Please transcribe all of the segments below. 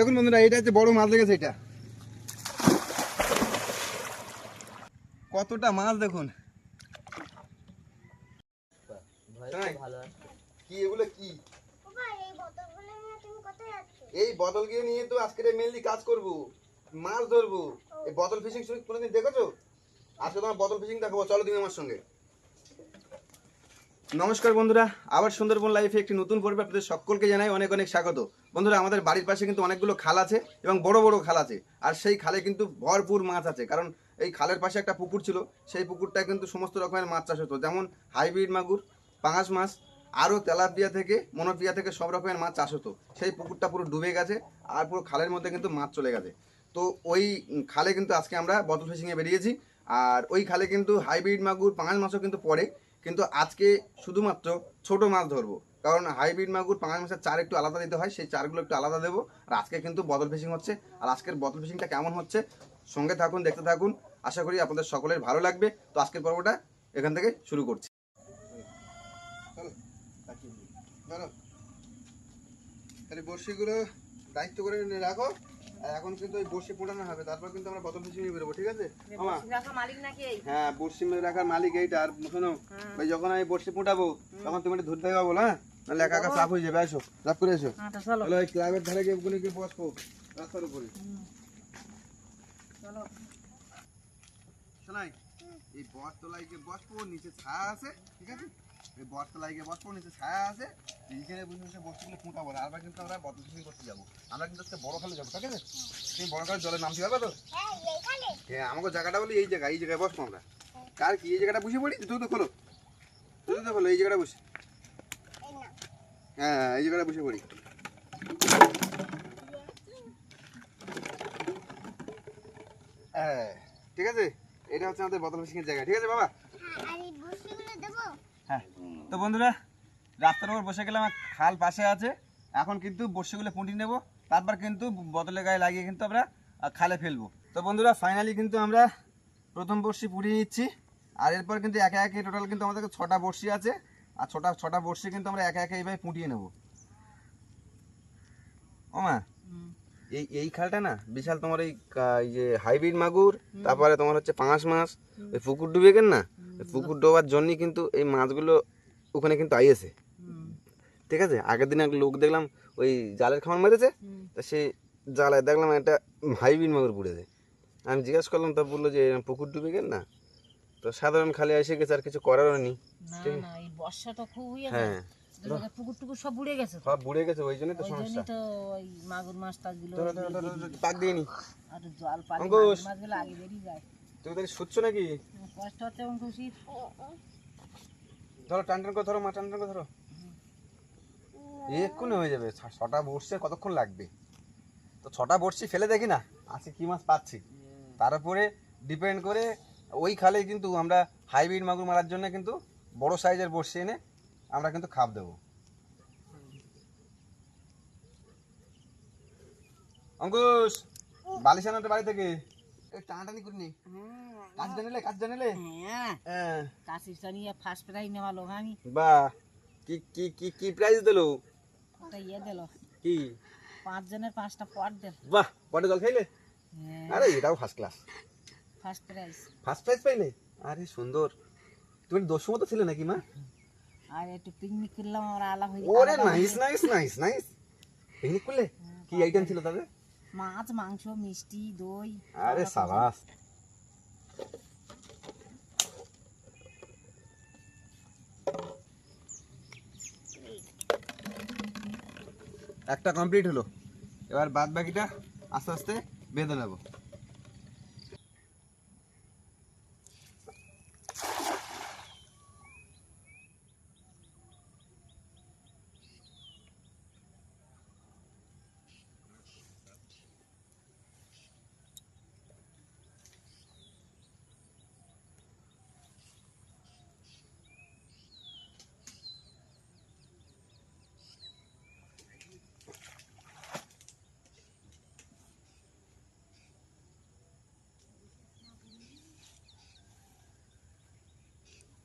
দেখুন বন্ধুরা এটা হচ্ছে বড় মাছ লেগেছে এটা। কতটা মাছ দেখুন। কি এগুলো কি? এই এই বোতলগুলো নিয়ে তো আজকে মেনলি কাজ করব মাছ ধরবো। এই বোতল ফিশিং কোনোদিন দেখেছ? আজকে তোমার বদল ফিশিং দেখাবো চলো তুমি আমার সঙ্গে। নমস্কার বন্ধুরা, আবার সুন্দরবন লাইফে একটি নতুন পর্বে আপনাদের সকলকে জানাই অনেক অনেক স্বাগত। বন্ধুরা, আমাদের বাড়ির পাশে কিন্তু অনেকগুলো খাল আছে এবং বড় বড় খাল আছে। আর সেই খালে কিন্তু ভরপুর মাছ আছে। কারণ এই খালের পাশে একটা পুকুর ছিল, সেই পুকুরটা কিন্তু সমস্ত রকমের মাছ চাষ হতো। যেমন হাইব্রিড মাগুর, পাঙাশ মাছ, আরও তেলাপিয়া থেকে, মনোপিয়া থেকে সব রকমের মাছ চাষ হতো। সেই পুকুরটা পুরো ডুবে গেছে আর পুরো খালের মধ্যে কিন্তু মাছ চলে গেছে। তো ওই খালে কিন্তু আজকে আমরা বোতল ফিশিংয়ে বেরিয়েছি। আর ওই খালে কিন্তু হাইব্রিড মাগুর, পাঙাশ মাছও কিন্তু পড়ে। কিন্তু আজকে শুধুমাত্র ছোট মাছ ধরবো। কারণ হাইব্রিড মাগুর পাঙাশ মাছের চার একটু আলাদা দিতে হয়, সেই চারগুলো একটু আলাদা দেবো। আর আজকে কিন্তু বদল ফিশিং হচ্ছে। আর আজকের বদল ফিশিংটা কেমন হচ্ছে, সঙ্গে থাকুন, দেখতে থাকুন। আশা করি আপনাদের সকলের ভালো লাগবে। তো আজকের পর্বটা এখান থেকে শুরু করছি। বড়শিগুলো দায়িত্ব করে রাখো। এখন কিন্তু ওই বড়শি পোটানো হবে তারপর কিন্তু আমরা বদল ফিশিং বেরোবো ঠিক আছে? মালিক নাকি হ্যাঁ রাখার মালিক এইটা আর শোনো ওই যখন আমি বড়শি পোটাবো তখন তুমি ধরতে হবে বলো হ্যাঁ? নাহলে একা একা চাপ হয়ে যাবে আসো চাপ করে এসো। চলো। তাহলে ওই ক্লাবের ধারে গিয়ে ওগুলো গিয়ে বসবো রাস্তার উপরে। চলো। শোনাই এই বটতলায় গিয়ে বসবো নিচে ছায়া আছে ঠিক আছে? এই বটতলায় গিয়ে বসবো নিচে ছায়া আছে, এইখানে বসে বসে বসগুলো ফুটাবো আর আবার কিন্তু আমরা বদল করতে যাব। আমরা কিন্তু আজকে বড় খালে যাব, ঠিক আছে? তুমি বড় খালে জলে নামতে পারবে তো হ্যাঁ হ্যাঁ আমাকে জায়গাটা বলি এই জায়গা এই জায়গায় বসবো আমরা। কার কি, এই জায়গাটা বসে পড়ি? তুই তো খোলো। তুই তো খোলো, এই জায়গাটা বসে। হ্যাঁ এই জায়গাটা বসে পড়ি। হ্যাঁ ঠিক আছে? এটা হচ্ছে আমাদের বোতল ফিশিংয়ের জায়গা, ঠিক আছে বাবা হ্যাঁ আর এই বড়শিগুলো দেবো হ্যাঁ তো বন্ধুরা রাস্তার উপর বসে গেলাম খাল পাশে আছে। এখন কিন্তু বর্ষিগুলো পুঁটি নেব তারপর কিন্তু বদলে গায়ে লাগিয়ে কিন্তু আমরা খালে ফেলব। তো বন্ধুরা ফাইনালি কিন্তু আমরা প্রথম বর্ষি পুড়িয়ে নিচ্ছি। আর এরপর কিন্তু একে একে টোটাল কিন্তু আমাদের ছটা বর্ষি আছে। আর ছটা ছটা বর্ষি কিন্তু আমরা একে একে এইভাবে পুঁটিয়ে নেব। ওমা এই এই খালটা না বিশাল তোমার এই যে হাইব্রিড মাগুর তারপরে তোমার হচ্ছে পাঙাশ মাছ। ওই পুকুর ডুবে গেল না? পুকুর ডোবার জন্যই কিন্তু এই মাছগুলো ওখানে কিন্তু আইয়েছে ঠিক আছে? আগের দিন এক লোক দেখলাম ওই জালের খামার মেরেছে তা সে জালায় দেখলাম একটা হাইব্রিড মাগুর পুড়েছে আমি জিজ্ঞেস করলাম তা বলল যে পুকুর ডুবে গেল না? তো সাধারণ খালি এসে গেছে আর কিছু করারও নেই। বর্ষাটা খুব হ্যাঁ। পুকুর টুকুর সব বুড়ে গেছে সব বুড়ে গেছে ওই তো ওই সমস্যা। তো ওই মাগুর মাছ টাছগুলো ধরো ধরো ধরো ধরো, পাক দিয়ে নি। আর জল পানি মাছগুলো আগে বেরিয়ে যায়। তুমি তাহলে শুচ্ছ নাকি? কষ্ট হচ্ছে ধরো টান টান করে ধরো, মা টান টান করে ধরো। এক্ষুনি হয়ে যাবে। ছটা বসছে, কতক্ষণ লাগবে? তো ছটা বসছি, ফেলে দেখি না। আজকে কি মাছ পাচ্ছি? তার উপরে ডিপেন্ড করে ওই খালে কিন্তু আমরা হাইব্রিড মাগুর মারার জন্য কিন্তু বড় সাইজের বসছি এনে আমরা কিন্তু খাপ দেবো। অঙ্কুশ, বালিশ আনাতে বাড়ি থেকে। টানাটানি করিনি। কাজ জানিলে কাজ জানিলে? হ্যাঁ। হ্যাঁ। কাশিটা নিয়ে ফার্স্ট প্রাইজ নেওয়া লোক আমি। বাহ। কি কি কি কি প্রাইজ দিলো? ওটা ইয়ে দিল। কি? পাঁচ জনের পাঁচটা পট দিল। বাহ বটে জল খাইলে? হ্যাঁ। আরে এটাও first class first prize first prize পাইলে? আরে সুন্দর। তুমি দোষ মতো ছিলে নাকি মা? আর একটু পিকনিক করলাম আমরা আলাপ হয়ে ওরে nice nice nice nice picnic করলে? কি আইটেম ছিল তবে মাছ মাংস মিষ্টি দই। আরে সাবাস। একটা কমপ্লিট হলো। এবার বাদ বাকিটা আস্তে আস্তে বেঁধে নেব।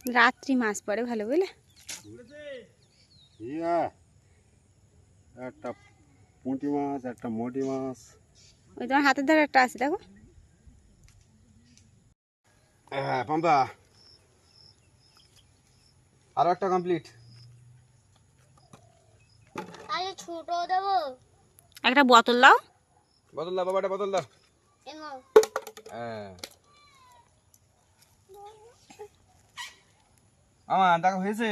রাত্রি মাছ পড়ে ভালো বুঝলে? একটা পুঁটি মাছ একটা মোটি মাছ। ওই তোমার হাতের ধারে একটা আছে দেখো। হ্যাঁ পাম্পা। আরও একটা কমপ্লিট আরে ছোট দেবো। একটা বোতল দাও। বোতল দাও বাবাটা বোতল দাও। এমন হ্যাঁ। আমার দেখো হয়েছে?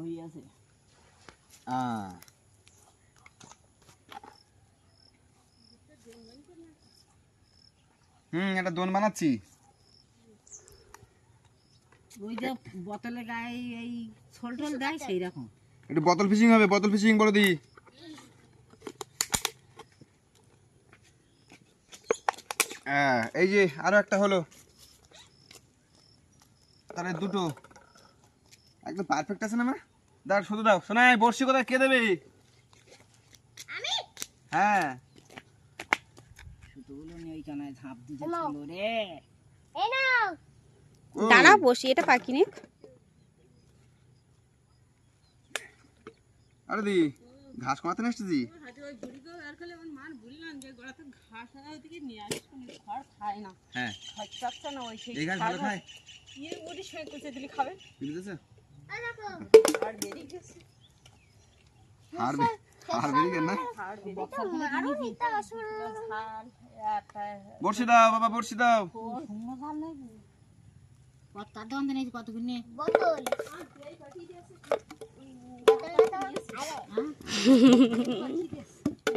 ওই আছে। হ্যাঁ হুম এটা দোন বানাচ্ছি। ওই যে বোতলে গায়ে এই ছোল টোল দেয় সেই রকম। একটু বোতল ফিশিং হবে বোতল ফিশিং বলে দিই। এই যে আরও একটা হলো। তাহলে দুটো। একদম পারফেক্ট আছে না মা? দাও শুধু দাও। শোনাই বর্ষি কোথায়? কে দেবে? হ্যাঁ। বসি এটা পাখি নে আরে দি ঘাস কমাতে নিয়ে এসছি বর্ষি দাও বাবা বর্ষি দাও। কত নে বোতল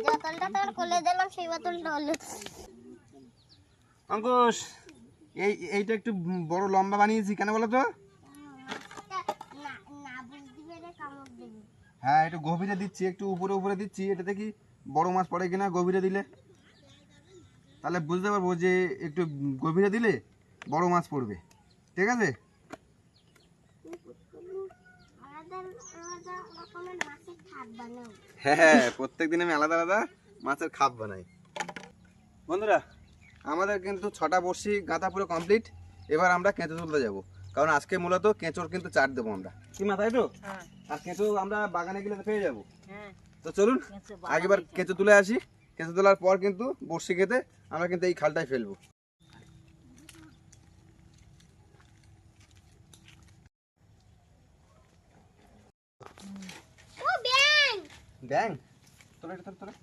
বোতলটা তোর কোলে দিলাম সেই বোতলটা হলো। অঙ্কুশ এই এইটা একটু বড় লম্বা বানিয়েছি কেন বলো তো? হ্যাঁ একটু গভীরে দিচ্ছি একটু উপরে উপরে দিচ্ছি এটাতে কি বড় মাছ পড়ে কিনা গভীরে দিলে। তাহলে বুঝতে পারব যে একটু গভীরে দিলে বড় মাছ পড়বে। ঠিক আছে? বানাও। হ্যাঁ প্রত্যেক দিন আমি আলাদা আলাদা মাছের খাপ বানাই। বন্ধুরা আমাদের কিন্তু ছটা বড়শি গাঁথা পুরো কমপ্লিট এবার আমরা কেঁচো তুলতে যাব। কারণ আজকে মূলত কেঁচোর কিন্তু চাট দেবো আমরা। কি মাথায় তো? হ্যাঁ। আর কেঁচো আমরা বাগানে গেলে পেয়ে যাব। হ্যাঁ। তো চলুন আগেবার কেঁচো তুলে আসি। কেঁচো তোলার পর কিন্তু বড়শি খেতে আমরা কিন্তু এই খালটায় ফেলব। ও ব্যাং ব্যাং তোলে এটা তোলে,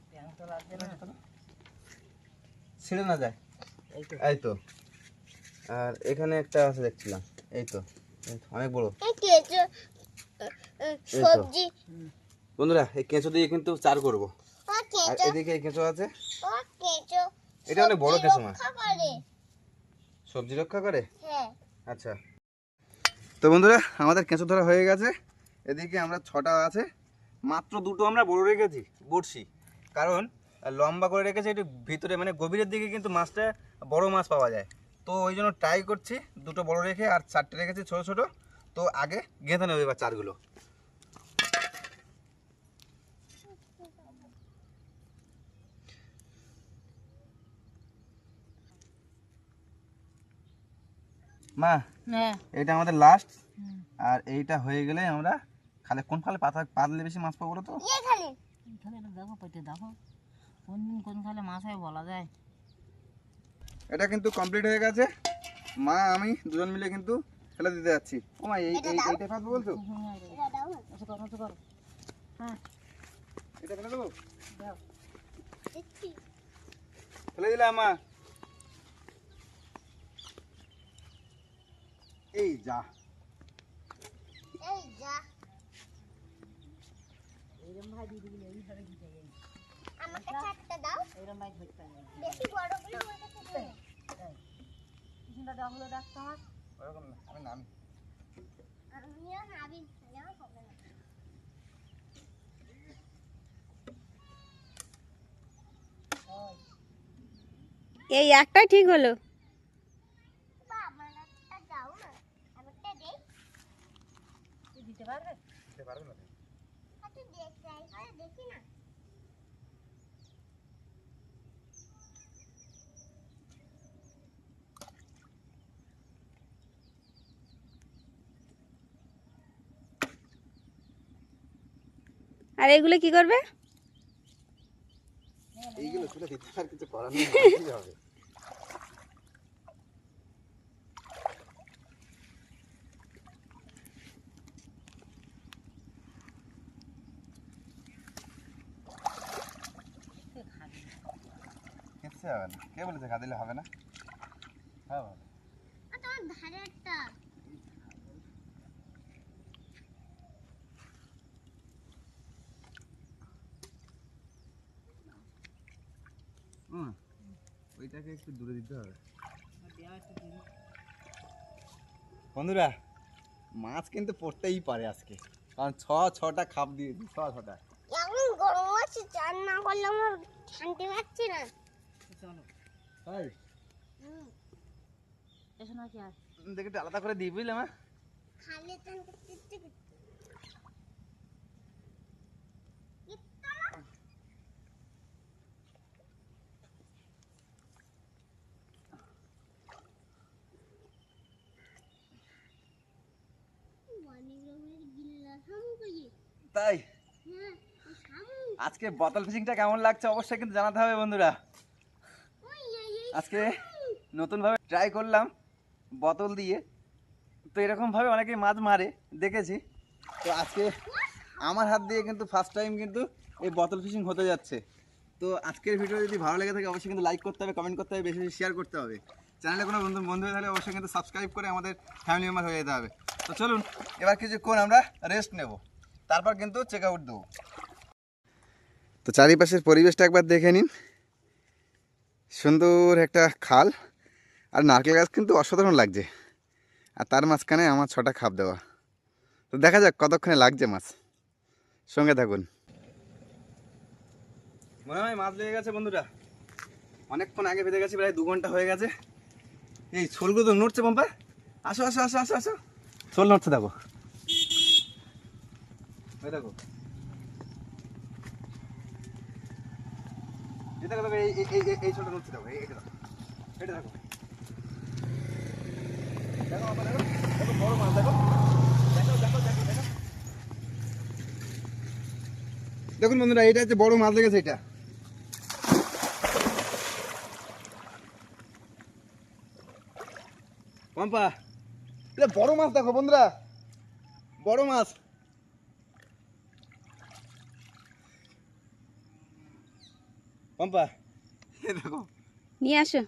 তোলে ছিঁড়ে না যায়? এই তো। আর এখানে একটা আছে দেখছিলাম। এই তো। অনেক বড়। সবজি। বন্ধুরা এই কেঁচো দিয়ে কিন্তু চার করব। আর এদিকে এই কেঁচো আছে? এটা অনেক বড় কেঁচো মাছ। সবজি রক্ষা করে? হ্যাঁ। আচ্ছা। তো বন্ধুরা আমাদের কেঁচো ধরা হয়ে গেছে। এদিকে আমরা ছটা আছে। মাত্র দুটো আমরা বড় রেখেছি বড়শি। কারণ লম্বা করে রেখেছি একটু ভিতরে মানে গভীরের দিকে কিন্তু মাছটা বড় মাছ পাওয়া যায়। তো ওই জন্য ট্রাই করছি দুটো বড় রেখে আর চারটে রেখেছি ছোট ছোট। তো আগে গেঁথে নেবে এবার চারগুলো। মা হ্যাঁ। এটা আমাদের লাস্ট আর এইটা হয়ে গেলে আমরা খালে কোন খালে পাতা পাতলে বেশি মাছ পাবো তো? ইয়ে খালি। তাহলে এটা দেখো পেটে দেখো। কোন দিন কোন খালে মাছ হয় বলা যায়। এটা কিন্তু কমপ্লিট হয়ে গেছে। মা আমি দুজন মিলে কিন্তু ফেলে দিতে যাচ্ছি। ও মা এই এই- এইটা পাতবো বলছো? এটা দাও আচ্ছা করো তো করো। হ্যাঁ। এটা ফেলে দেবো? দাও। ফেলে দিলাম মা। এই যা। এই যা। এইরকম ভাই দিদি দিলে এইভাবে দিতে আমাকে চারটা দাও এইরকম ভাই ধরতে হবে বেশি বড়গুলো আমার কাছে দে কিছুটা দেওয়া হলো ডাক্তার আমার ওরকম না আমি নামি আমিও নাবি নাও হবে না এই একটাই ঠিক হলো একটা দাও দিতে পারবে দিতে পারবে না আচ্ছা দেখ ট্রাই করে দেখি না আর এগুলো কি করবে? এইগুলো দিতে আর কিছু করার নেই হবে। কিচ্ছু হবে না কে বলেছে খা দিলে হবে না? হ্যাঁ ভালো আর তোমার ধারে একটা হুম ওইটাকে একটু দূরে দিতে হবে। বন্ধুরা মাছ কিন্তু পড়তেই পারে আজকে। কারণ ছ ছটা খাপ দিয়েছি ছ ছটা। এমন গরম আছে চান না করলে আমার শান্তি পাচ্ছি না। চলো। তাই নাকি দেখে একটু আলাদা করে দিই বুঝলে মা? খালি চান করতে ইচ্ছে করছে। অনেক রকমের গিল্লা সামু কই তাই? আজকে বোতল ফিশিংটা কেমন লাগছে অবশ্যই কিন্তু জানাতে হবে বন্ধুরা। আজকে নতুনভাবে ট্রাই করলাম বোতল দিয়ে। তো এরকমভাবে অনেকেই মাছ মারে, দেখেছি। তো আজকে আমার হাত দিয়ে কিন্তু ফার্স্ট টাইম কিন্তু এই বোতল ফিশিং হতে যাচ্ছে। তো আজকের ভিডিও যদি ভালো লেগে থাকে, অবশ্যই কিন্তু লাইক করতে হবে কমেন্ট করতে হবে, বেশি বেশি শেয়ার করতে হবে। চ্যানেলে কোনো বন্ধু বন্ধু হয়ে থাকলে অবশ্যই কিন্তু সাবস্ক্রাইব করে আমাদের ফ্যামিলি মেম্বার হয়ে যেতে হবে। তো চলুন, এবার কিছুক্ষণ আমরা রেস্ট নেব। তারপর কিন্তু চেক আউট দেবো। তো চারিপাশের পরিবেশটা একবার দেখে নিন। সুন্দর একটা খাল। আর নারকেল গাছ কিন্তু অসাধারণ লাগছে। আর তার মাঝখানে আমার ছটা খাপ দেওয়া। তো দেখা যাক কতক্ষণে লাগছে মাছ। সঙ্গে থাকুন। মনে হয় মাছ লেগে গেছে বন্ধুরা। অনেকক্ষণ আগে বেঁধে গেছে, প্রায় দু ঘণ্টা হয়ে গেছে। এই শোলগুলো নড়ছে পম্পা আসো আসো আসো আসো আসো। শোল নড়ছে, দেখো। এই এই এই দেখো দেখো দেখো। দেখুন বন্ধুরা, এটা হচ্ছে বড় মাছ লেগেছে, এটা। পম্পা এটা বড় মাছ দেখো বন্ধুরা। বড় মাছ। পম্পা দেখো। নিয়ে আসো।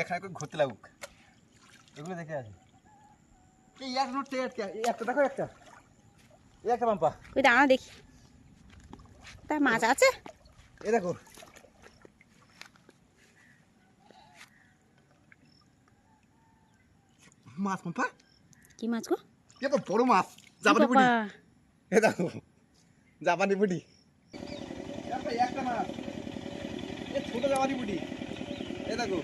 এখানে করে ঘুরতে লাগুক। এগুলো দেখে আছে এই এক নোট একটা এই একটা দেখো একটা। একটা পাম্পা ওই দাঁড়া দেখি। তার মাছ আছে? এই দেখো। মাছ পাম্পা কি মাছ গো? এ তো বড় মাছ জাপানি পুঁটি এ দেখো জাপানি পুঁটি একটা মাছ এ ছোট জাপানি পুঁটি এ দেখো।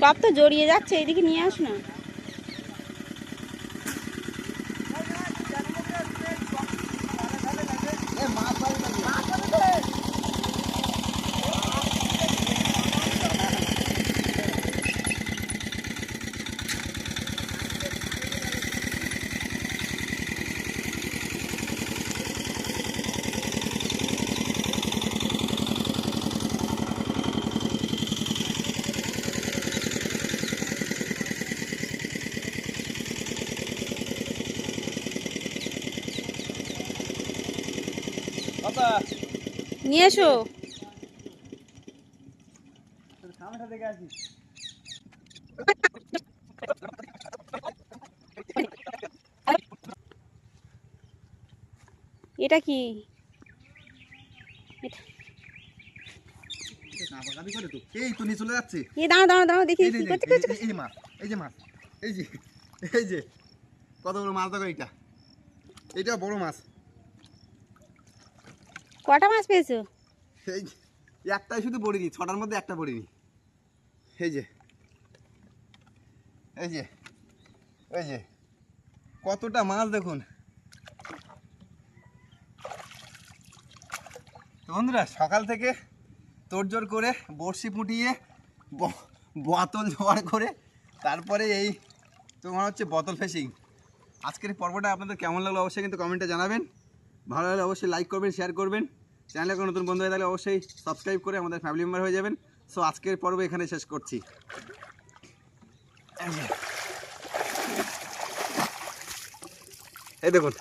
সব তো জড়িয়ে যাচ্ছে এইদিকে নিয়ে আস না এ মাছ পাবে নাকি? বাবা নিয়ে এসো সামনেটা দেখে আসি এটা কি নাপাকামি করে তো এই তো নিয়ে চলে যাচ্ছে এই দাঁড়া দাঁড়া দাঁড়া দেখি এই যে, কি এই করছে যে, করছে এই যে, এই যে মাছ এই যে মাছ এই যে এই যে কত বড় মাছ দেখো এইটা। এইটা বড় মাছ। কটা মাছ পেয়েছ? এই একটাই শুধু পড়িনি ছটার মধ্যে একটা পড়িনি এই যে এই যে এই যে, কতটা মাছ দেখুন। বন্ধুরা, সকাল থেকে তোড়জোড় করে বড়শি ফুটিয়ে বোতল জোগাড় করে তারপরে এই তোমার হচ্ছে বোতল ফেসিং। আজকের পর্বটা আপনাদের কেমন লাগল অবশ্যই কিন্তু কমেন্টে জানাবেন। ভালো লাগলে অবশ্যই লাইক করবেন শেয়ার করবেন। চ্যানেলে কোনো নতুন বন্ধু হয়ে থাকলে অবশ্যই সাবস্ক্রাইব করে আমাদের ফ্যামিলি মেম্বার হয়ে যাবেন। সো আজকের পর্ব এখানে শেষ করছি। এই দেখুন।